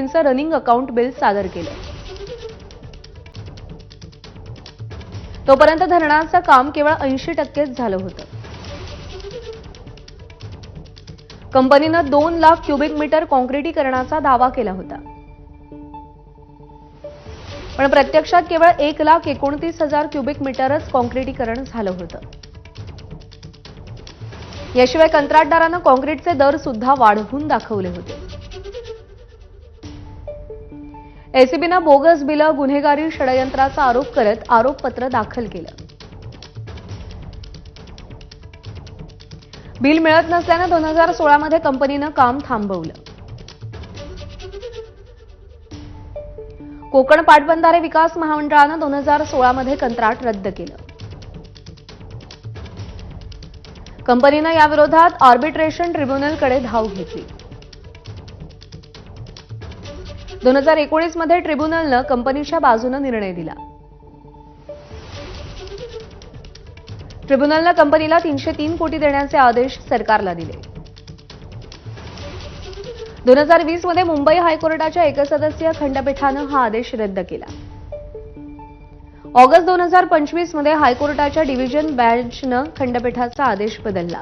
मोदींचं running account bill सादर केलं. तोपर्यंत धरणाचं काम केवळ ऐंशी टक्केच झालं होतं. कंपनीनं दोन लाख क्युबिक मीटर कॉन्क्रिटीकरणाचा दावा केला होता. पण प्रत्यक्षात केवळ एक लाख एकोणतीस हजार क्युबिक मीटरच कॉन्क्रिटीकरण झालं होतं. याशिवाय कंत्राटदारानं कॉन्क्रीटचे दर सुद्धा वाढवून दाखवले होते. एसीबीनं बोगस बिलं गुन्हेगारी षडयंत्राचा आरोप करत आरोपपत्र दाखल केलं. बिल मिळत नसल्यानं दोन हजार सोळामध्ये कंपनीनं काम थांबवलं. कोकण पाटबंधारे विकास महामंडळानं दोन हजार सोळामध्ये कंत्राट रद्द केलं. कंपनीनं याविरोधात आर्बिट्रेशन ट्रिब्युनलकडे धाव घेतली. दोन हजार एकोणीसमध्ये ट्रिब्युनलनं कंपनीच्या बाजूनं निर्णय दिला. ट्रिब्युनलनं कंपनीला तीनशे तीन कोटी देण्याचे आदेश सरकारला दिले. दोन हजार वीसमध्ये मुंबई हायकोर्टाच्या एकसदस्यीय खंडपीठानं हा आदेश रद्द केला. ऑगस्ट दोन हजार पंचवीसमध्ये हायकोर्टाच्या डिव्हिजन बँचनं खंडपीठाचा आदेश बदलला.